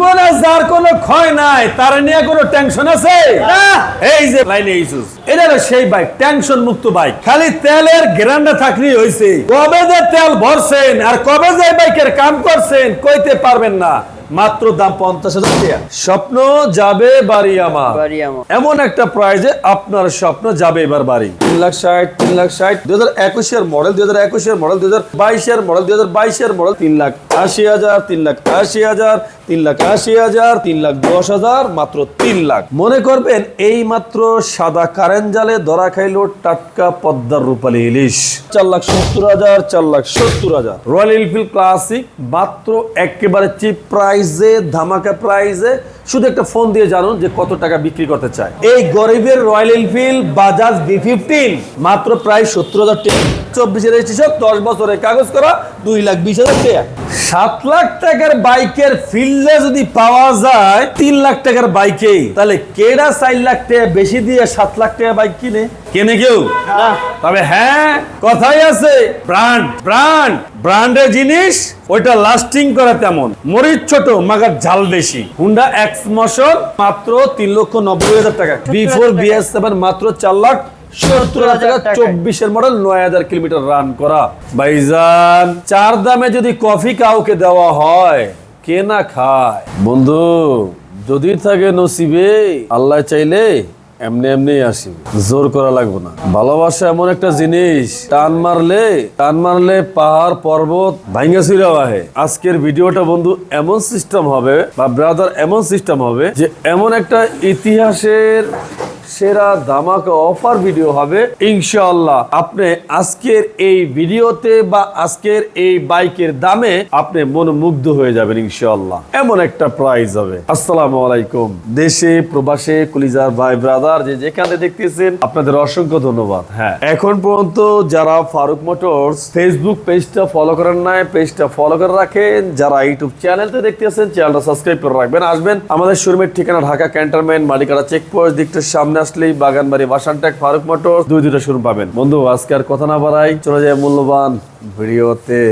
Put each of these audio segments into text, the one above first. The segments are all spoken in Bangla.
জীবনে যার কোনো ক্ষয় নাই তার নিয়ে কোনো টেনশন আছে? এই যে লাইনে ইস্যুস এটা সেই বাইক টেনশন মুক্ত বাইক খালি তেলের গ্রান্ডা থাকলেই হয়েছে। কবে যে তেল ভরছেন আর কবে যে বাইকের কাম করছেন কইতে পারবেন না। মাত্র দাম পঞ্চাশ হাজার টাকা। স্বপ্ন যাবে বাড়ি আমার। এমন একটা প্রাইজে আপনার স্বপ্ন যাবে এবার বাড়ি। তিন লাখ ষাট তিন লাখ ষাট দুই হাজার একুশের মডেল দুই হাজার একুশের মডেল দুই হাজার বাইশের মডেল দুই হাজার বাইশের মডেল তিন লাখ আশি হাজার তিন লাখ আশি হাজার তিন লাখ আশি হাজার তিন লাখ দশ হাজার মাত্র তিন লাখ। মনে করবেন এই মাত্র সাদা কারেন্ট জালে ধরা খাইলো টাটকা পদ্মার রূপালী ইলিশ। চার লাখ সত্তর হাজার চার লাখ সত্তর হাজার। রয়্যাল এনফিল্ড ক্লাসিক মাত্র একেবারে চিপ প্রাইজে ধামাকা প্রাইজে শুধু একটা ফোন দিয়ে জানুন যে কত টাকা বিক্রি করতে চায়। এই গরিবের Royal Enfield Bajaj B fifteen মাত্র প্রায় সত্তর হাজার টাকা। চব্বিশের রেজিস্ট্রেশন দশ বছরের কাগজ করা দুই লাখ বিশ হাজার টাকা। সাত লাখ টাকার বাইকের ফিল্ডে যদি পাওয়া যায় তিন লাখ টাকার বাইকে তাহলে কেডা চার লাখ টাকা বেশি দিয়ে সাত লাখ টাকা বাইক কিনে? কেনে কেউ? তবে হ্যাঁ কথাই আছে। Brand brand. ব্র্যান্ডের জিনিস ওইটা লাস্টিং করে তেমন। মরিচ ছোট মাগার ঝাল বেশি। হুন্ডা এক্স মশর মাত্র তিন লক্ষ নব্বই হাজার টাকা। বিএস সেভেন মাত্র চার লাখ সত্তর হাজার টাকা। চব্বিশের মডেল নয় হাজার কিলোমিটার রান করা। ভাইজান চার দামে যদি কফি কাউকে দেওয়া হয় কে না খায়? বন্ধু যদি থাকে নসিবে আল্লাহ চাইলে এমনি এমনি আসি জোর করা লাগবে না। ভালোবাসা এমন একটা জিনিস, টান মারলে টান মারলে পাহাড়, পর্বত ভাঙ্গা ছিঁড়াও বাহে। আজকের ভিডিওটা বন্ধু এমন সিস্টেম হবে, বা ব্রাদার এমন সিস্টেম হবে যে এমন একটা ইতিহাসের সেরা ধামাকা অফার ভিডিও হবে। ইনশাআল্লাহ, আপনি আজকের এই ভিডিওতে বা আজকের এই বাইকের দামে আপনি মনোমুগ্ধ হয়ে যাবেন ইনশাআল্লাহ। এমন একটা প্রাইস হবে। আসসালামু আলাইকুম। দেশে, প্রবাসে, কুলিজার ভাই ব্রাদার যে যেখানে দেখতেছেন, আপনাদের অসংখ্য ধন্যবাদ। হ্যাঁ এখন পর্যন্ত যারা ফারুক মোটরস ফেসবুক পেজটা ফলো করেন নাই পেজটা ফলো করে রাখেন। যারা ইউটিউব চ্যানেলতে দেখতেছেন চ্যানেলটা সাবস্ক্রাইব করে রাখবেন। আসবেন আমাদের শোরুমের ঠিকানা, ঢাকা ক্যান্টনমেন্ট মালিকারা চেকপোস্ট দিকটার সামনে আসলেই বাগানবাড়ি বাসানটেক, ফারুক মোটর দুই দুটো শোরুম পাবেন। বন্ধু, আজকে আর কথা না বাড়াই চলে যায় মূল্যবান ভিডিওতে।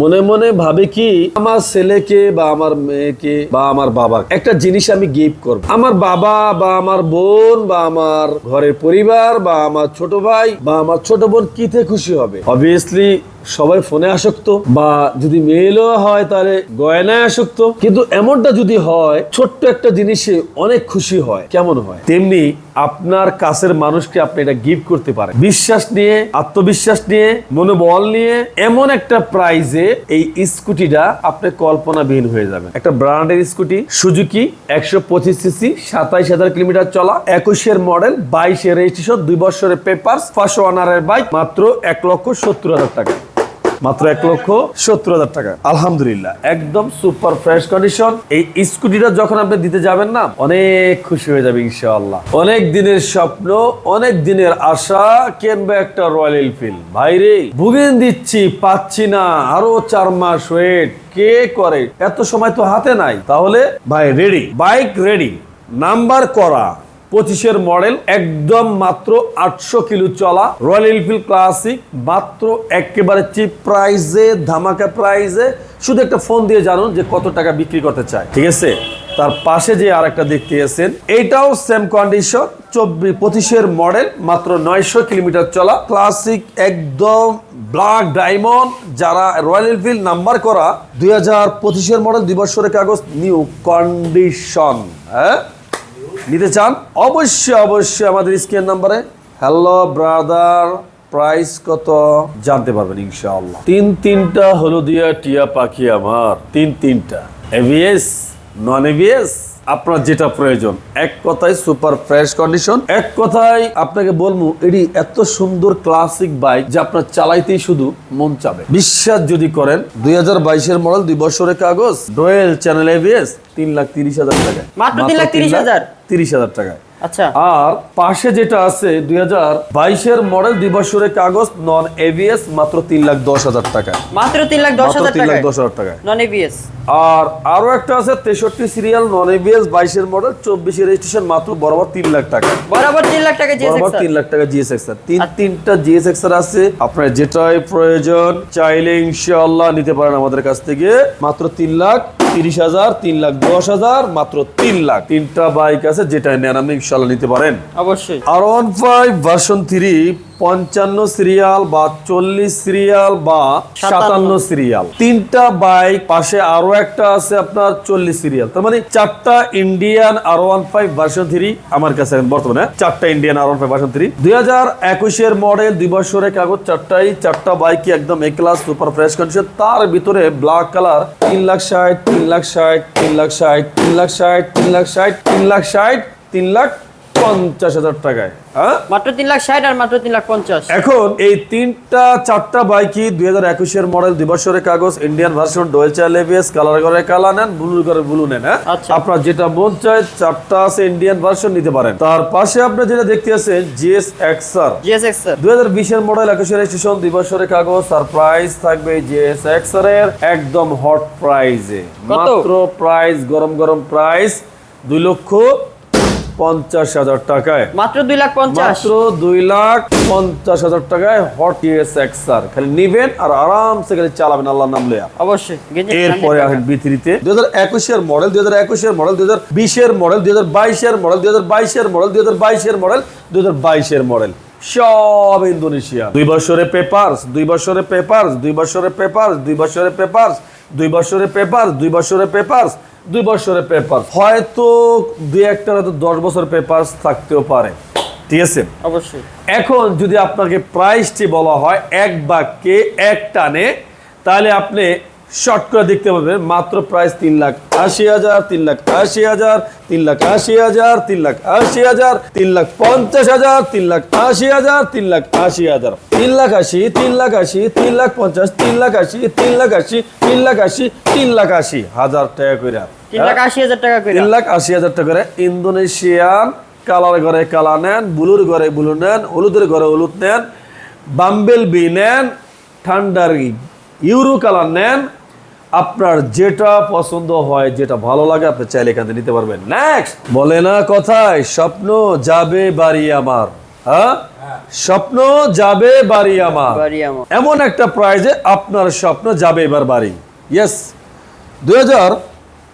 মনে মনে ভাবে কি, আমার ছেলেকে বা আমার মেয়েকে বা আমার বাবা একটা জিনিস আমি গিফট করব। আমার বাবা বা আমার বোন বা আমার ঘরের পরিবার বা আমার ছোট ভাই বা আমার ছোট বোন কিতে খুশি হবে? অবভিয়াসলি সবাই ফোনে আসক্ত বা যদি মেয়েলও হয় তাহলে গয়নায় আসক্ত। কিন্তু এমনটা যদি হয়, ছোট্ট একটা জিনিসে অনেক খুশি হয়। কেমন হয়? তেমনি আপনার কাছের মানুষকে আপনি এটা গিফট করতে পারেন। বিশ্বাস নিয়ে, আত্মবিশ্বাস নিয়ে, মনোবল নিয়ে এমন একটা প্রাইজে এই স্কুটিটা আপনি কল্পনাবিহীন হয়ে যাবেন। একটা ব্র্যান্ডের স্কুটি, সুজুকি, একশো পঁচিশ সিসি সাতাইশ হাজার কিলোমিটার চলা, একুশের মডেল বাইশের রেজিস্ট্রেশন দুই বছরের পেপার ফার্স্ট ওয়ানারের বাইক মাত্র এক লক্ষ সত্তর হাজার টাকা। মাত্র এক লক্ষ সত্তর হাজার টাকা। আলহামদুলিল্লাহ, একদম সুপার ফ্রেশ কন্ডিশন এই স্কুটিটা যখন আপনি দিতে যাবেন না, অনেক খুশি হয়ে যাবে ইনশাআল্লাহ। অনেক দিনের স্বপ্ন, অনেক দিনের আশা, কিনবে একটা রয়্যাল এনফিল্ড ভাইরে বুগিন দিচ্ছি, পাচ্ছি না। আরও চার মাস ওয়েট কে করে? এত সময় তো হাতে নাই। তাহলে, ভাই রেডি বাইক রেডি নাম্বার করা। পঁচিশের মডেল একদম মাত্র আটশো কিলো চলা রয়্যাল এনফিল্ড ক্লাসিক মাত্র একেবারে চিপ প্রাইজে ধামাকা প্রাইজে শুধু একটা ফোন দিয়ে জানুন যে কত টাকা বিক্রি করতে চায়। ঠিক আছে? তার পাশে যে আর একটা দেখতে এসেন এইটাও সেম কন্ডিশন চব্বিশ পঁচিশের মডেল, মাত্র নয়শো কিলোমিটার চলা। ক্লাসিক একদম ব্ল্যাক ডায়মন্ড যারা রয়্যাল এনফিল্ড নাম্বার করা, দুই হাজার পঁচিশের মডেল, দুই বছরের কাগজ নিউ কন্ডিশন হ্যাঁ? নিতে চান, অবশ্যই অবশ্যই আমাদের স্ক্রিন নাম্বারে হ্যালো ব্রাদার, প্রাইস কত জানতে পারবেন ইনশাআল্লাহ। তিন তিনটা হলুদিয়া টিয়া পাখি আমার, তিন তিনটা। এভিএস নন এভিএস আপনার যেটা প্রয়োজন। এক কথায় সুপার ফ্রেশ কন্ডিশন এক কথায় আপনাকে বলব এটি এত সুন্দর ক্লাসিক বাইক যে আপনার চালাইতেই শুধু মন চাবে। বিশ্বাস যদি করেন দুই হাজার বাইশের মডেল দুই বছরের কাগজ ডোয়েল চ্যানেল এভিএস তিন লাখ তিরিশ হাজার টাকা মাত্র তিন লাখ তিরিশ হাজার? তিরিশ হাজার টাকায়। আচ্ছা। আর পাশে যেটা আছে দুই হাজার বাইশের মডেল দুই বছরের কাগজ নন এভিএস মাত্র তিন লাখ দশ হাজার টাকা। মাত্র তিন লাখ দশ হাজার তিন লাখ দশ হাজার টাকায়। নন এবিএস আর আরও একটা আছে তেষট্টি সিরিয়াল নন এভিএস বাইশের মডেল চব্বিশের রেজিস্ট্রেশন মাত্র বরাবর তিন লাখ টাকা। বরাবর তিন লাখ টাকা বরাবর তিন লাখ টাকা জিএসএক্স তিন তিনটা জিএসএক্স আছে। আপনার যেটাই প্রয়োজন চাইলে ইনশাআল্লাহ নিতে পারেন আমাদের কাছ থেকে। মাত্র তিন লাখ তিরিশ হাজার তিন লাখ দশ হাজার মাত্র তিন লাখ। তিনটা বাইক আছে যেটা নেন আপনি ইনশাল্লাহ নিতে পারেন। অবশ্যই। R one five version three পঞ্চান্ন সিরিয়াল বা চল্লিশ সিরিয়াল বা সাতান্ন সিরিয়াল। তিনটা বাইক পাশে আরও একটা আছে আপনার চল্লিশ সিরিয়াল। তার মানে চারটা Indian R one five version three আমার কাছে বর্তমানে। চারটা Indian R one five version three দুই হাজার একুশের মডেল দুই বছরের কাগজ চারটাই চারটা বাইকই একদম A class super fresh condition তার ভিতরে ব্ল্যাক কালার তিন লাখ ষাট তিন লাখ ষাট তিন লাখ ষাট তিন লাখ ষাট তিন লাখ ষাট তিন লাখ ষাট তিন লাখ পঞ্চাশ হাজার টাকায় মাত্র তিন লাখ ষাট আর মাত্র তিন লাখ পঞ্চাশ। এখন এই তিনটা চারটা বাইকই দুই হাজার একুশের মডেল দুই কাগজ ইন্ডিয়ান ভার্সন ডোয়েল চাইল এবিএস কালার করে কালা নেন ব্লু করে ব্লু নেন হ্যাঁ। আপনার যেটা মন চায় চারটা আছে ইন্ডিয়ান ভার্সন নিতে পারেন। তার পাশে আপনি যেটা দেখতে আছেন জিএস এক্সার জিএস দুই হাজার বিশের মডেল একুশের রেজিস্ট্রেশন দুই বছরের কাগজ আর প্রাইস থাকবে জিএস এক্সার এর একদম হট প্রাইজে মাত্র প্রাইস গরম গরম প্রাইস দুই লক্ষ পঞ্চাশ হাজার টাকায়। মাত্র দুই লাখ মাত্র দুই লাখ পঞ্চাশ হাজার টাকায় হট ইএস এক্সার খালি নিবেন আর আরামসে খালি চালাবেন আল্লাহর নাম লয়া অবশ্যই। এরপরে আসেন বিথ্রিতে দুই হাজার একুশের মডেল দুই হাজার একুশের মডেল দুই হাজার বিশের মডেল দুই হাজার বাইশের মডেল দুই হাজার বাইশের মডেল দুই হাজার বাইশের মডেল দুই হাজার বাইশের মডেল সব ইন্দোনেশিয়া দুই বছরে পেপারস দুই বছরে পেপারস দুই বছরে পেপারস দুই বছরে পেপারস দুই বছরে পেপারস দুই বছরে পেপারস দুই বছরের পেপার হয়তো দুই একটা হয়তো দশ বছর পেপার থাকতেও পারে। ঠিক আছে? অবশ্যই। এখন যদি আপনাকে প্রাইসটি বলা হয় এক বাক্যে এক টানে তাহলে আপনি শর্ট করে দেখতে পাবেন মাত্র প্রাইস তিন লাখ আশি হাজার তিন লাখ আশি হাজার তিন লাখ আশি হাজার তিন লাখ আশি হাজার তিন লাখ পঞ্চাশ হাজার তিন লাখ আশি হাজার তিন লাখ আশি হাজার তিন লাখ আশি তিন লাখ আশি তিন লাখ পঞ্চাশ তিন লাখ আশি তিন লাখ আশি তিন লাখ আশি তিন লাখ আশি হাজার টাকা করে তিন লাখ আশি হাজার টাকা করে তিন লাখ আশি হাজার টাকা করে ইন্দোনেশিয়ান কালার ঘরে কালা নেন ব্লুর ঘরে ব্লু নেন হলুদের ঘরে হলুদ নেন বাম্বেল বি নেন ঠান্ডার ইউরো কালার নেন। আপনার যেটা পছন্দ হয় যেটা ভালো লাগে আপনি চাইলে এখান থেকে নিতে পারবেন। নেক্সট বলে না কথায় স্বপ্ন যাবে বাড়ি আমার। হ্যাঁ? স্বপ্ন যাবে বাড়ি আমার। এমন একটা প্রাইজে আপনার স্বপ্ন যাবে এবার বাড়ি। ইয়েস দুই হাজার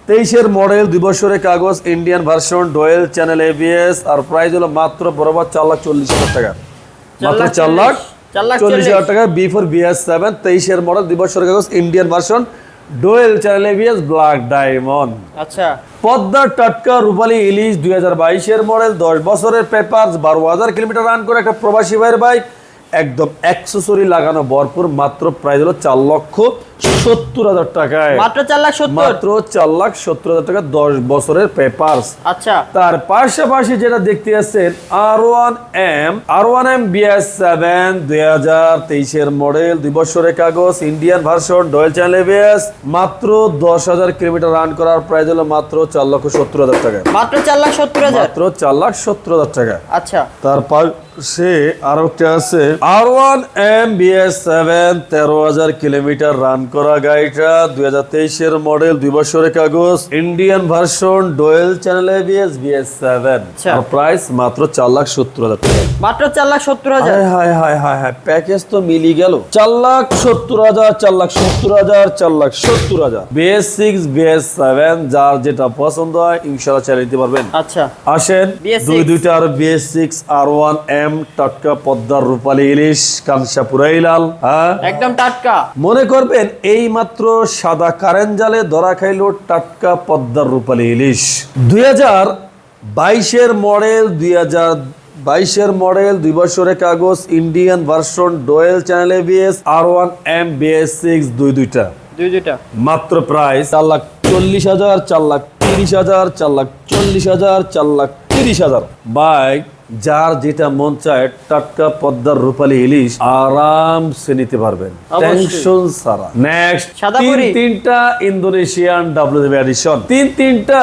তেইশের মডেল দুই বছরের কাগজ Indian version dual channel ABS আর প্রাইস হলো মাত্র বরাবর চার লাখ চল্লিশ হাজার টাকা। মাত্র চার লাখ? চল্লিশ হাজার টাকা বি ফোর বিএস সেভেন তেইশের মডেল দুই বছরের Indian version dual channel ABS black diamond আচ্ছা। পদ্মার টাটকা রূপালী ইলিশ দুই হাজার বাইশের মডেল দশ বছরের পেপার বারো হাজার কিলোমিটার রান করে একটা প্রবাসী ভাইয়ের বাইক একদম অ্যাক্সেসরি লাগানো ভরপুর মাত্র প্রাইস হলো চার লক্ষ। সত্তর হাজার টাকায়। মাত্র চার লাখ সত্তর? মাত্র চার লাখ সত্তর হাজার টাকা দশ বছরের পেপারস আচ্ছা। তার পাশাপাশি যেটা দেখতে আছেন R one M R one M BS seven দুই হাজার তেইশের মডেল দুই বছরের কাগজ Indian version dual channel ABS মাত্র দশ হাজার কিলোমিটার রান করার প্রাইস হলো মাত্র চার লক্ষ সত্তর হাজার টাকা মাত্র চার লাখ সত্তর হাজার? মাত্র চার লাখ সত্তর হাজার টাকা আচ্ছা। তার পাশে আরও একটা আছে R one M BS seven তেরো হাজার কিলোমিটার রান করা গাড়িটা দুই হাজার তেইশের মডেল দুই বছরের কাগজ Indian version dual channel ABS BS seven. Price মাত্র চার লাখ সত্তর হাজার টাকা। মাত্র চার লাখ সত্তর হাজার? হায় হায় হায় হায় প্যাকেজ তো মিলি গেল। চার লাখ সত্তর হাজার চার লাখ সত্তর হাজার চার লাখ সত্তর হাজার। বিএস সিক্স বিএস সেভেন যার যেটা পছন্দ হয় ইনশাল্লাহ চালিয়ে নিতে পারবেন। আচ্ছা। আসেন দুই দুইটা আর BS six R one M টাটকা পদ্মার রূপালী ইলিশ কানসাপুরাই লাল হ্যাঁ? একদম টাটকা। মনে করবেন এই মাত্র সাদা কারেন্ট জালে ধরা খাইল টাটকা পদ্মার রূপালী ইলিশ। দুই হাজার বাইশের মডেল দুই হাজার বাইশের মডেল দুই বছরের কাগজ Indian version dual channel ABS R one M BS six দুই দুইটা। দুই দুইটা। মাত্র প্রাইস চার লাখ চল্লিশ হাজার চার লাখ তিরিশ হাজার চার লাখ চল্লিশ হাজার চার লাখ তিরিশ হাজার। বাইক যার যেটা মন চায় টাটকা পদ্মার রূপালী ইলিশ আরামসে নিতে পারবেন। টেনশন সারা নেক্সট তিন তিনটা ইন্দোনেশিয়ান ডাব্লিউডিবি এডিশন তিন তিনটা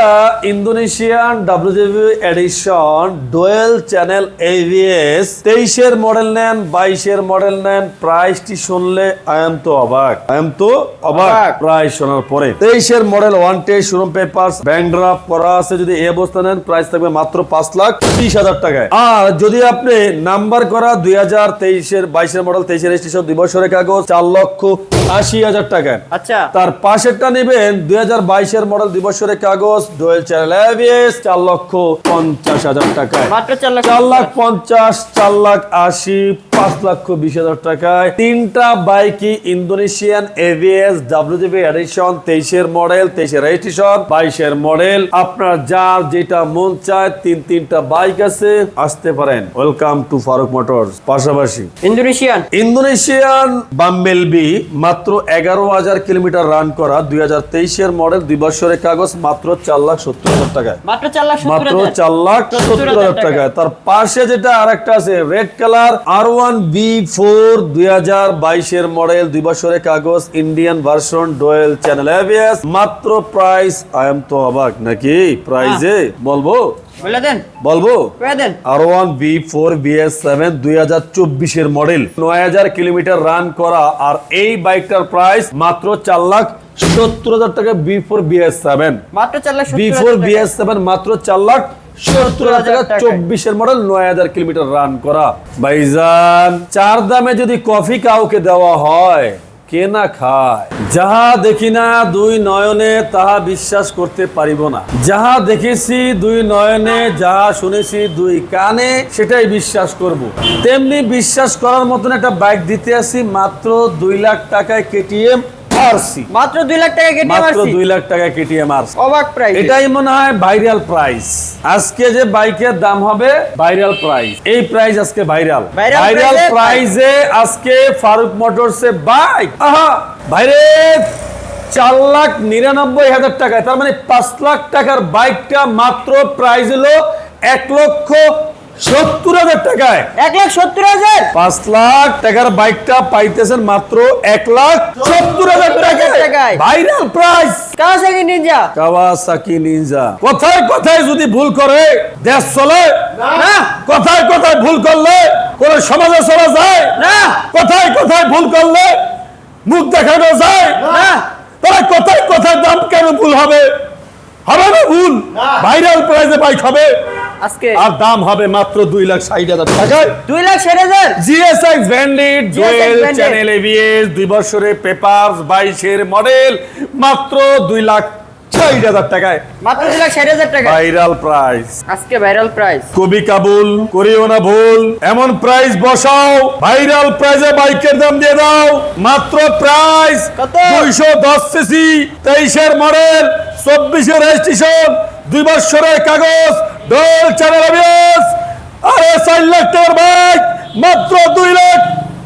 Indonesian WDB edition dual channel ABS তেইশের মডেল নেন বাইশের মডেল নেন প্রাইসটি শুনলে আই এম তো অবাক। আই এম তো অবাক। প্রাইস শোনার পরে। তেইশের model one test showroom paper bank draft করা আছে যদি এই অবস্থা নেন প্রাইস থাকবে মাত্র পাঁচ লাখ ত্রিশ হাজার টাকায়। আর যদি আপনি নাম্বার করা দুই হাজার তেইশের বাইশের মডেল তেইশের রেজিস্ট্রেশন দুই বছরের কাগজ চার লক্ষ আশি হাজার টাকায় আচ্ছা। তার পাশেরটা নেবেন দুই হাজার বাইশের মডেল দুই বছরের কাগজ ডোয়েল চ্যানেল এভিএস চার লক্ষ পঞ্চাশ হাজার টাকায়। মাত্র চার লাখ চার লাখ পঞ্চাশ চার লাখ আশি পাঁচ লক্ষ বিশ হাজার টাকায়। তিনটা বাইকই ইন্দোনেশিয়ান এভিএস ডাব্লিউজিবি এডিশন তেইশের মডেল তেইশের রেজিস্ট্রেশন বাইশের মডেল আপনার যার যেটা মন চায় তিন তিনটা বাইক আছে। আসতে পারেন। ওয়েলকাম টু ফারুক মোটরস পাশাপাশি ইন্দোনেশিয়ান। ইন্দোনেশিয়ান বাম্বেল বি মাত্র এগারো হাজার কিলোমিটার রান করা দুই হাজার তেইশের মডেল দুই বছরের কাগজ মাত্র চার লাখ সত্তর হাজার টাকায়। মাত্র চার লাখ সত্তর হাজার। টাকায়। তার পাশে যেটা আরেকটা আছে red colour R one B four দুই হাজার বাইশের মডেল দুই বছরের কাগজ ইন্ডিয়ান ভার্সন ডোয়েল চ্যানেল মাত্র প্রাইস আই এম তো অবাক। নাকি? প্রাইজে বলব? বলে দেন। বলব? করে দেন। R one B four BS seven দুই হাজার চব্বিশের মডেল। নয় হাজার কিলোমিটার রান করা আর এই বাইকটার প্রাইস মাত্র চার লাখ সত্তর হাজার টাকা বি ফোর বিএস সেভেন মাত্র চার লাখ বি ফোর হাজার বিএস সেভেন মাত্র চার লাখ সত্তর হাজার টাকা। চব্বিশের মডেল নয় হাজার কিলোমিটার রান করা। ভাইজান চার দামে যদি কফি কাউকে দেওয়া হয় কে না খায়? যাহা দেখি না দুই নয়নে তাহা বিশ্বাস করতে পারিব না। যাহা দেখেছি দুই নয়নে, যাহা শুনেছি দুই কানে, সেটাই বিশ্বাস করব। তেমনি বিশ্বাস করার মতন একটা বাইক দিতে আসি, মাত্র দুই লাখ টাকায় কেটিএম আরসি মাত্র দুই লাখ টাকা কেটে মাত্র মারছি। দুই লাখ টাকায় কেটিএম আরসি অবাক প্রাইস এটাই মনে হয় ভাইরাল প্রাইস আজকে যে বাইকের দাম হবে ভাইরাল প্রাইস এই প্রাইস আজকে ভাইরাল ভাইরাল প্রাইসে আজকে ফারুক মোটরসে বাইক আহা! ভাইরে চার লাখ নিরানব্বই হাজার টাকায় তার মানে পাঁচ লাখ টাকার বাইকটা মাত্র প্রাইস হলো এক লক্ষ সত্তর হাজার টাকায়। এক লাখ সত্তর হাজার? পাঁচ লাখ টাকার বাইকটা পাইতেছেন মাত্র এক লাখ সত্তর হাজার টাকায়। Viral price Kawasaki Ninja Kawasaki Ninja কথায় কথায় যদি ভুল করে দেশ চলে না। কথায় কথায় ভুল করলে কোন সমাজে চলা যায় না। কথায় কথায় ভুল করলে মুখ দেখানো যায় না। তাহলে কথায় কথায় দাম কেন ভুল হবে? হবে না ভুল? ভাইরাল প্রাইজে বাইক হবে। আজকে? আর দাম হবে মাত্র দুই লাখ ষাট হাজার টাকায়। দুই লাখ ষাট হাজার? GSX dual Bandit। Channel ABS দুই বছরের পেপার বাইশের মডেল মাত্র দুই লাখ ষাট হাজার টাকায়। মাত্র দুই লাখ ষাট হাজার টাকা ভাইরাল প্রাইস আজকে ভাইরাল প্রাইস কবি কাবুল করিও না ভুল। এমন প্রাইস বসাও ভাইরাল বাইকের দাম দিয়ে দাও। মাত্র প্রাইস কত? দুইশো দশ সিসি তেইশের মডেল চব্বিশের রেজিস্ট্রেশন দুই বছরের কাগজ ডোল চ্যানেল আরে চার লাখ টাকার বাইক মাত্র দুই লাখ।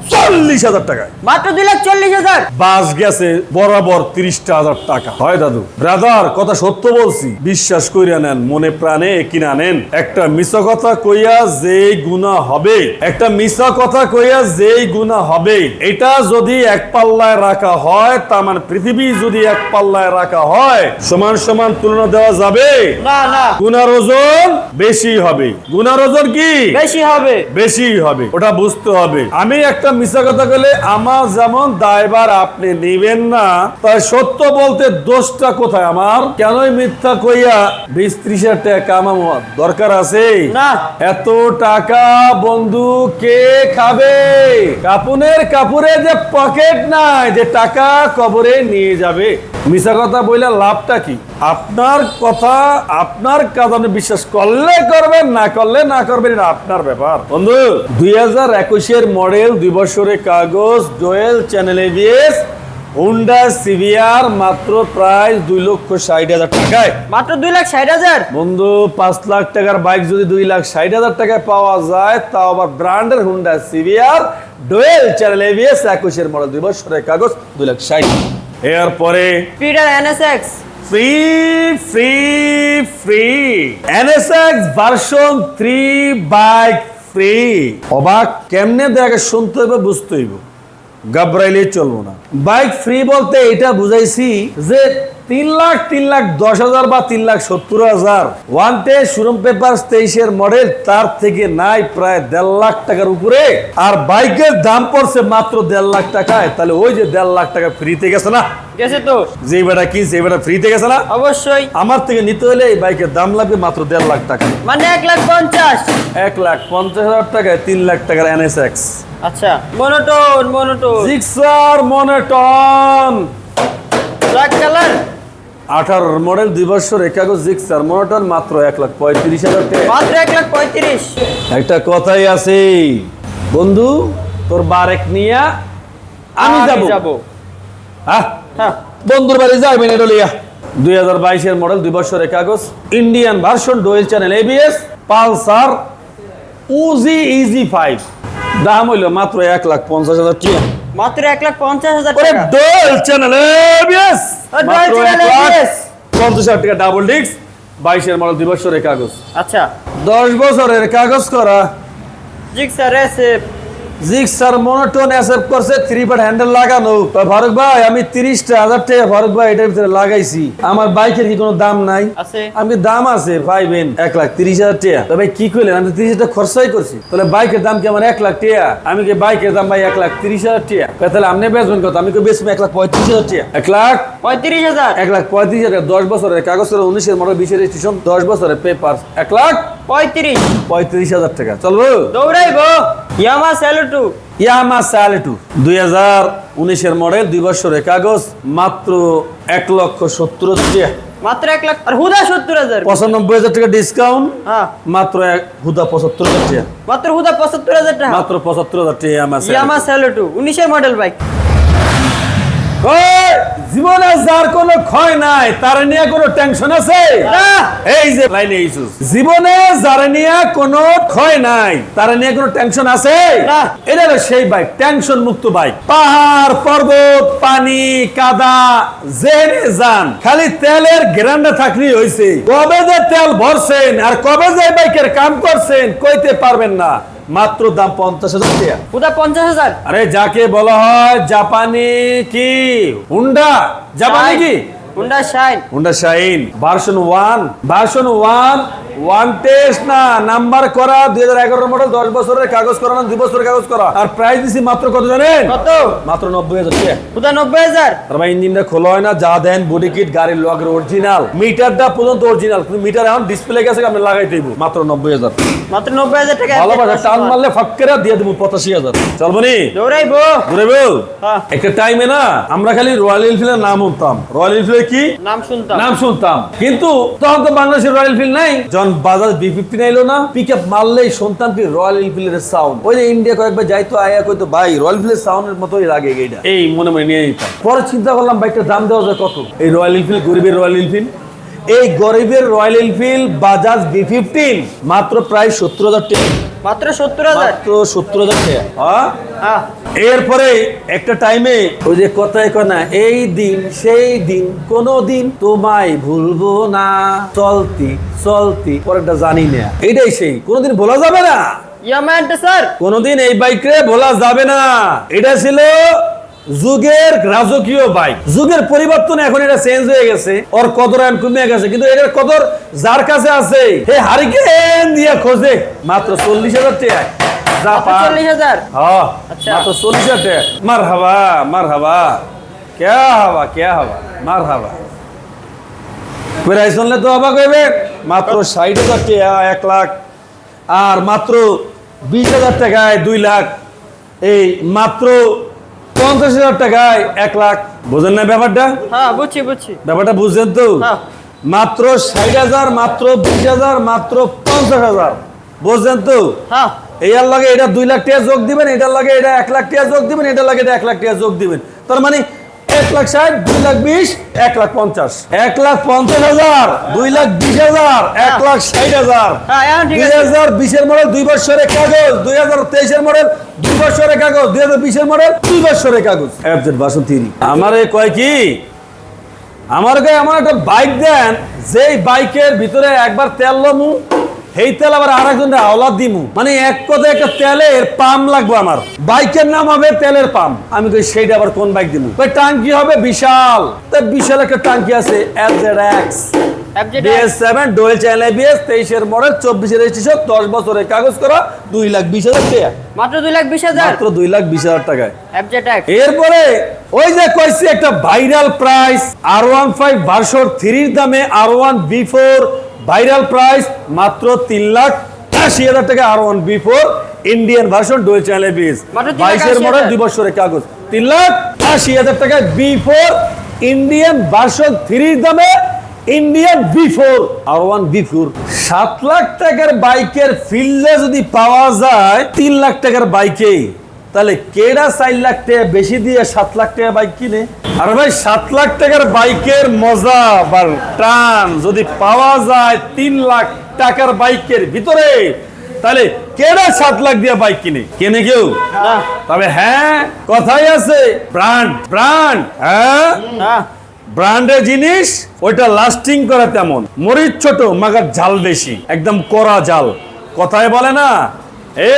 চল্লিশ হাজার টাকায়। মাত্র দুই লাখ চল্লিশ হাজার? বাস গেছে বরাবর তিরিশটা হাজার টাকা। হয় দাদু। ব্রাদার কথা সত্য বলছি। বিশ্বাস কইরা নেন মনে প্রাণে কিনা নেন। একটা কথা কইয়া যেই গুণা হবে একটা কথা কইয়া যেই গুণা হবে এটা যদি এক পাল্লায় রাখা হয় তার মানে পৃথিবী যদি এক পাল্লায় রাখা হয় সমান সমান তুলনা দেওয়া যাবে? না না। গুনার ওজন বেশি হবে। গুনার ওজন কি? বেশি হবে। বেশি হবে। ওটা বুঝতে হবে। আমি একটা মিশা কথা বলে আমার যেমন দায়বার আপনি নিবেন না তাই সত্য বলতে দোষটা কোথায় আমার? কেনই মিথ্যা কইয়া বিশ ত্রিশ হাজার টাকা দরকার আছে? না। এত টাকা বন্ধু কে খাবে? কাপুনের কাপুরে যে পকেট নাই যে টাকা কবরে নিয়ে যাবে। মিশা কথা বইলে লাভটা কি? আপনার কথা আপনার কাজ আপনি বিশ্বাস করলে করবেন না করলে না করবেন এটা আপনার ব্যাপার। বন্ধু দুই হাজার একুশের মডেল দুই বছরের কাগজ dual channel ABS Honda CBR মাত্র প্রায় দুই লক্ষ ষাট হাজার টাকায়। মাত্র দুই লাখ ষাট হাজার? বন্ধু পাঁচ লাখ টাকার বাইক যদি দুই লাখ ষাট হাজার টাকায় পাওয়া যায় তাও আবার ব্র্যান্ডের Honda CBR dual channel ABS একুশের মডেল দুই বছরের কাগজ দুই লাখ ষাট। এরপরে Peter NSX free free free NSX version three bike free অবাক কেমনে দেখে শুনতে হবে বুঝতে হইব। গাবরাইলে চলবো না। বাইক ফ্রি বলতে এটা বুঝাইছি যে তিন লাখ তিন লাখ দশ হাজার বা তিন লাখ সত্তর হাজার। ওয়ান টে শোরুম পেপার তেইশের মডেল তার থেকে নাই প্রায় দেড় লাখ টাকার উপরে। আর বাইকের দাম পড়ছে মাত্র দেড় লাখ টাকায়। তাহলে ওই যে দেড় লাখ টাকা ফ্রিতে গেছে না? গেছে তো। যে বেটা কিনছে এই বেটা ফ্রিতে গেছে না? অবশ্যই। আমার থেকে নিতে হলে এই বাইকের দাম লাগবে মাত্র দেড় লাখ টাকা। মানে এক লাখ পঞ্চাশ। এক লাখ পঞ্চাশ হাজার টাকায় তিন লাখ টাকার এনএসএক্স আচ্ছা monotone monotone Gixxer monotone black colour আঠারো মডেল দুই বছর একাগজ জিক্সার মনোটন মাত্র এক লাখ পঁয়ত্রিশ হাজার মাত্র এক লাখ পঁয়ত্রিশ। একটা কথাই আছে বন্ধু তোর বারেক নিয়া আমি যাব। যাব। হ্যাঁ। বন্ধুর বাড়ি যাবেন এটা লিয়া। দুই হাজার বাইশের মডেল দুই বছরের কাগজ Indian version dual channel ABS Pulsar উজি ইজি ফাইভ দাম হইল মাত্র এক লাখ পঞ্চাশ হাজার টাকা। মাত্র এক লাখ পঞ্চাশ হাজার টাকা। চ্যানেল এবিএস পঞ্চাশ হাজার টাকা ডাবল ডিস্ক বাইশের মডেল দুই বছরের কাগজ। আচ্ছা। দশ বছরের কাগজ করা। জিক্সার এসে জিক্সার মনোটোন অ্যাসেপ্ট করছে থ্রি পার্ট হ্যান্ডেল লাগানো ফারুক ভাই আমি তিরিশটা হাজার টাকা ফারুক ভাই এটার ভিতরে লাগাইছি। আমার বাইকের কি কোনো দাম নাই? আমি দাম আছে পাইবেন এক লাখ তিরিশ হাজার টাকা। তবে কি করলেন আমি তিরিশ হাজার খরচাই করছি। তাহলে বাইকের দাম কি আমার এক লাখ টাকা? আমি কি বাইকের দাম ভাই এক লাখ তিরিশ হাজার টাকা? তাহলে আপনি বেচবেন কত? আমি কি বেচবো এক লাখ পঁয়ত্রিশ হাজার টাকা? এক লাখ পঁয়ত্রিশ হাজার। এক লাখ পঁয়ত্রিশ হাজার দশ বছরের কাগজ করে উনিশের মডেল বিশের রেজিস্ট্রেশন দশ বছরের পেপার এক লাখ পঁয়ত্রিশ। পঁয়ত্রিশ হাজার টাকা। চলবো? দৌড়াইবো। ইয়ামা স্যালো ইয়ামা স্যালেটু। দুই হাজার উনিশের মডেল দুই বছরের কাগজ মাত্র এক লক্ষ সত্তর মাত্র এক লাখ আর হুদা সত্তর হাজার। পঁচানব্বই হাজার টাকা ডিসকাউন্ট হ্যাঁ। মাত্র এক হুদা পঁচাত্তর হাজার টাকা। মাত্র হুদা পঁচাত্তর হাজার টাকা। মাত্র পঁচাত্তর হাজার টাকা ইয়ামা উনিশের মডেল বাইক জীবনে যার কোনো ক্ষয় নাই তার নিয়ে কোনো টেনশন আছে? এই যে লাইনে এইসুস জীবনে যার নিয়ে কোনো ক্ষয় নাই তার নিয়ে কোনো টেনশন আছে? এটা সেই বাইক টেনশন মুক্ত বাইক পাহাড় পর্বত পানি কাদা জেনে যান খালি তেলের গ্যারান্ডা থাকলেই হয়েছে কবে যে তেল ভরছেন আর কবে যে বাইকের কাম করছেন কইতে পারবেন না। মাত্র দাম পঞ্চাশ হাজার টাকা। হুদা পঞ্চাশ হাজার। আরে যাকে বলা হয় জাপানি কি? হুন্ডা। জাপানি কি? Honda Shine. Honda Shine. Version one. Version one one test না নাম্বার করা দুই হাজার এগারো মডেল দশ বছরের কাগজ করা না দুই বছরের কাগজ করা। আর প্রাইস দিছি মাত্র কত জানেন? কত? মাত্র নব্বই হাজার টাকা। নব্বই হাজার? তার মানে ইঞ্জিনটা খোলা হয় না যা দেন বডি কিট গাড়ির লগের অরিজিনাল মিটারটা পর্যন্ত অরিজিনাল কিন্তু মিটার এখন ডিসপ্লে গেছে আপনি লাগাই দিব। মাত্র নব্বই হাজার। মাত্র নব্বই হাজার টাকা ভালোবাসা টান মারলে ফাক্কেরা দিয়ে দেবো পঁচাশি হাজার। দৌড়াইবো। হ্যাঁ। একটা টাইমে না আমরা খালি রয়্যাল এনফিল্ডের নাম শুনতাম। রয়্যাল এনফিল্ডের কি? নাম শুনতাম। নাম শুনতাম। কিন্তু তখন তো বাংলাদেশের রয়্যাল এনফিল্ড নাই। যখন বাজাজ বি ফিফটি আইলো না পিক আপ মারলেই শুনতাম কি রয়্যাল এনফিল্ডের সাউন্ড ওই যে ইন্ডিয়া কয়েকবার যাইতো আয়া কই তো ভাই রয়্যাল এনফিল্ডের সাউন্ডের মতোই লাগে এইটা এই মনে মনে নিয়ে নিতাম পরে চিন্তা করলাম বাইকটার দাম দেওয়া যায় কত? এই রয়্যাল এনফিল্ড গরিবের রয়্যাল এনফিল্ড এই গরিবের Royal Enfield Bajaj B fifteen মাত্র প্রায় সত্তর হাজার টাকা। মাত্র সত্তর হাজার। মাত্র সত্তর হাজার হ্যাঁ? হ্যাঁ। এরপরে একটা টাইমে ওই যে কথায় কনা এই দিন সেই দিন কোনো দিন তোমায় ভুলবো না। চলতি চলতি পরেরটা জানি না। এটাই সেই। কোনোদিন ভোলা যাবে না। কোনোদিন এই বাইকে ভোলা যাবে না। এটা ছিল যুগের রাজকীয় বাইক। যুগের পরিবর্তন এখন এটা চেঞ্জ হয়ে গেছে। ওর কদর এখন কমে গেছে। কিন্তু এটার কদর যার কাছে আছে হে হারিকেন দিয়ে খোঁজে। মাত্র চল্লিশ হাজার টাকা। হাবা হাবা হাবা হাবা হাবা তো মাত্র হাজার এক লাখ। আর মাত্র বিশ হাজার টাকায় দুই লাখ। এই মাত্র পঞ্চাশ হাজার টাকায় এক লাখ। বুঝেন না ব্যাপারটা? হ্যাঁ বুঝছি বুঝছি। ব্যাপারটা বুঝছেন তো? হ্যাঁ। মাত্র ষাট হাজার মাত্র বিশ হাজার মাত্র পঞ্চাশ হাজার। বুঝছেন তো? হ্যাঁ। এটার লাগে এটা দুই লাখ টাকা যোগ দিবেন এটার লাগে এটা এক লাখ টাকা যোগ দিবেন এটার লাগে এটা এক লাখ টাকা যোগ দিবেন। তার মানে এক লাখ ষাট দুই লাখ বিশ এক লাখ পঞ্চাশ। এক লাখ পঞ্চাশ হাজার দুই লাখ বিশ হাজার এক লাখ ষাট হাজার। হ্যাঁ দুই হাজার বিশের মডেল দুই বছরের কাগজ। দুই হাজার তেইশের মডেল দুই বছরের কাগজ। দুই হাজার বিশের মডেল দুই বছরের কাগজ। অ্যাবজেট বাসন তিরি আমার কয় কি? আমার গায়ে এমন একটা বাইক দেন যেই বাইকের ভিতরে একবার তেল লমু এই তেল আবার আর একজনের আওলাদ দিমু। মানে এক কথা একটা তেলের পাম লাগবে আমার। বাইকের নাম হবে তেলের পাম। আমি কই সেইটা আবার কোন বাইক দিমু? টাঙ্কি হবে বিশাল। তা বিশাল একটা টাঙ্কি আছে এফ জেড এক্স। তেইশের মডেল চব্বিশের রেজিস্ট্রেশন দশ বছরের কাগজ করা দুই লাখ বিশ হাজার টাকা। মাত্র দুই লাখ বিশ হাজার? মাত্র দুই লাখ বিশ হাজার টাকায়। এরপরে ওই যে একটা viral price R one five version থ্রির দামে R one B four viral price মাত্র তিন লাখ আশি হাজার টাকা R one B four Indian version dual channel lakh বাইশের মডেল দুই বছরের কাগজ। তিন লাখ আশি হাজার টাকায় বি ফোর ইন্ডিয়ান ভার্সন থ্রির দামে Indian B four R one B four সাত লাখ টাকার বাইকের ফিল্ডে যদি পাওয়া যায় তিন লাখ টাকার বাইকে তাহলে কেডা চার লাখ টাকা বেশি দিয়ে সাত লাখ টাকা বাইক কিনে? আর ভাই সাত লাখ টাকার বাইকের মজা বা টান যদি পাওয়া যায় তিন লাখ টাকার বাইকের ভিতরে তাহলে কেডা সাত লাখ দিয়ে বাইক কিনে? কেনে কেউ? তবে হ্যাঁ কথাই আছে ব্র্যান্ড ব্র্যান্ড হ্যাঁ? ব্র্যান্ডের জিনিস ওইটা লাস্টিং করে তেমন। মরিচ ছোট মাগার ঝাল বেশি একদম কড়া জাল কথায় বলে না এ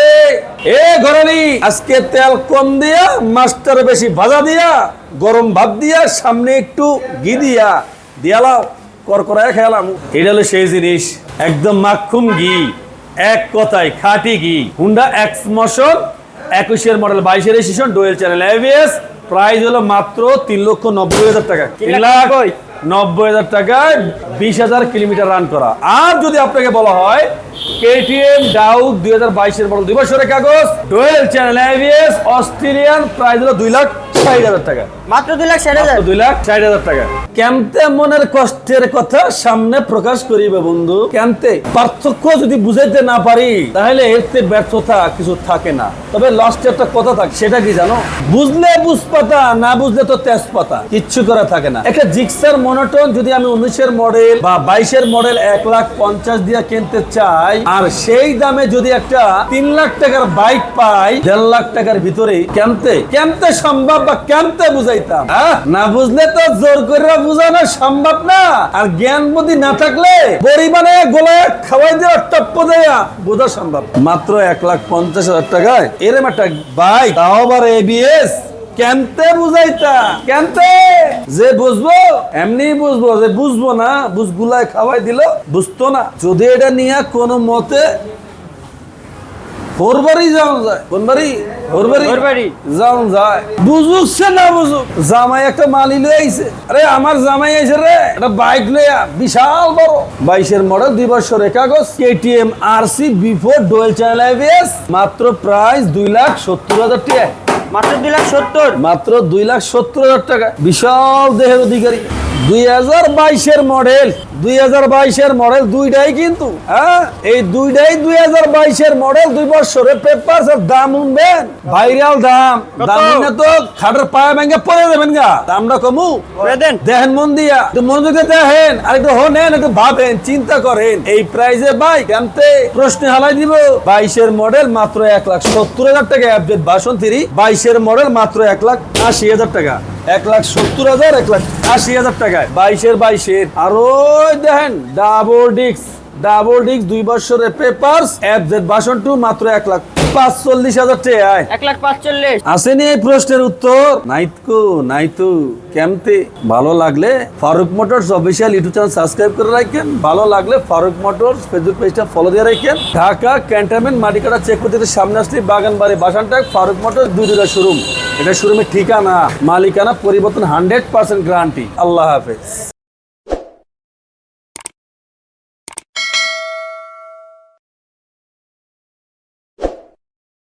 এ ঘরানি আজকে তেল কম দিয়া মাস্টার বেশি ভাজা দিয়া, গরম ভাত দিয়া, সামনে একটু ঘি দিয়া। দিয়ালাও করকরায় খেলাম এটা হলো সেই জিনিস, একদম মাখুম ঘি, এক কথায় খাঁটি ঘি। হুন্ডা এক্স মোশন, একুশের মডেল, বাইশের registration dual channel ABS price হলো মাত্র তিন লক্ষ নব্বই হাজার টাকা। নব্বই। হাজার টাকায় বিশ হাজার কিলোমিটার রান করা আর যদি আপনাকে বলা হয় কেটিএম ডাউক দুই হাজার বাইশের মডেল দুই বছরের কাগজ ডোয়েল চ্যানেল অস্ট্রেলিয়ান প্রাইস হলো দুই লাখ ষাট হাজার টাকা মাত্র দুই লাখ ষাট হাজার। দুই লাখ ষাট হাজার টাকা। কেমতে মনের কষ্টের কথা সামনে প্রকাশ করিবে বন্ধু? কেমতে? পার্থক্য যদি বুঝাইতে না পারি তাহলে এতে ব্যর্থতা কিছু থাকে না। তবে লাস্ট একটা কথা থাকে সেটা কি জানো? বুঝলে বুঝপাতা না বুঝলে তো তেজপাতা। কিচ্ছু করা থাকে না। একটা জিক্সার মনোটন যদি আমি উনিশের মডেল বা বাইশের মডেল এক লাখ পঞ্চাশ দিয়ে কিনতে চাই আর সেই দামে যদি একটা তিন লাখ টাকার বাইক পাই দেড় লাখ টাকার ভিতরে কেমতে? কেমতে সম্ভব বা কেমতে বুঝাইতাম। না বুঝলে তো জোর করে বুঝানো সম্ভব না। আর জ্ঞান বুদ্ধি না থাকলে পরিমাণে গোলায়, খাওয়াই দেওয়া টপ্প দেয়া বোঝা সম্ভব মাত্র এক লাখ পঞ্চাশ হাজার টাকায় এরম একটা বাইক তাও আবার এবিএস কেমতে বুঝাইতা? কেমতে? যে বুঝব এমনি বুঝব, যে বুঝব না বুঝগুলায় খাওয়াই দিল, বুঝতো না। যদি এটা নিয়ে কোনো মতে ওর বাড়ি যাওয়া যায়। কোন বাড়ি ওর বাড়ি যাওয়া যায়। বুঝুক সে না বুঝুক জামাই একটা মালি লয়ে আইছে। আরে আমার জামাই আইছে রে একটা বাইক লইয়া বিশাল বড়। বাইশের মডেল দুই বছরের কাগজ KTM R C before dual channel ABS মাত্র প্রাইস দুই লাখ সত্তর হাজার টাকা। মাত্র দুই লাখ সত্তর। মাত্র দুই লাখ সত্তর হাজার টাকা। বিশাল দেহের অধিকারী। দুই হাজার বাইশের মডেল দুই হাজার বাইশের মডেল দুইটাই কিন্তু হ্যাঁ? এই দুইটাই দুই হাজার বাইশের মডেল দুই বছরের পেপার দাম উঠবেন ভাইরাল দাম। দাম উঠলে তো খাটের পায়ে ভেঙে পড়ে দেবেন গা। দামটা কমু। দেখেন মন দিয়া। একটু মনোযোগে দেখেন আর একটু হনেন একটু ভাবেন চিন্তা করেন। এই প্রাইজে বাইক জানতে প্রশ্ন হালাই দিব। বাইশের মডেল মাত্র এক লাখ সত্তর হাজার টাকা অ্যাপডেট ভাষণ থ্রি বাইশের মডেল মাত্র এক লাখ আশি হাজার টাকা। এক লাখ সত্তর হাজার, এক লাখ আশি হাজার টাকায়। বাইশের বাইশের। আর ওই দেখেন ডাবল ডিক্স ডাবল ডিক্স দুই বছরের paper F Z version two মাত্র এক লাখ পাঁচচল্লিশ হাজার টাকায় এক লাখ পাঁচচল্লিশ। আসেনি এই প্রশ্নের উত্তর? নাইতকু নাইতু কেমতে? ভালো লাগলে Faruk Motors official YouTube channel subscribe করে রাখেন। ভালো লাগলে ফারুক মোটরস ফেসবুক পেজটা ফলো দিয়ে রাখেন। ঢাকা ক্যান্টনমেন্ট মাটিকাটা চেক করতে সামনে আসলে বাগান বাড়ি বাসানটাক ফারুক মোটরস দুই দুটা শোরুম এটা শোরুমের ঠিকানা মালিকানা পরিবর্তন হান্ড্রেড পার্সেন্ট গ্যারান্টি আল্লাহ হাফেজ।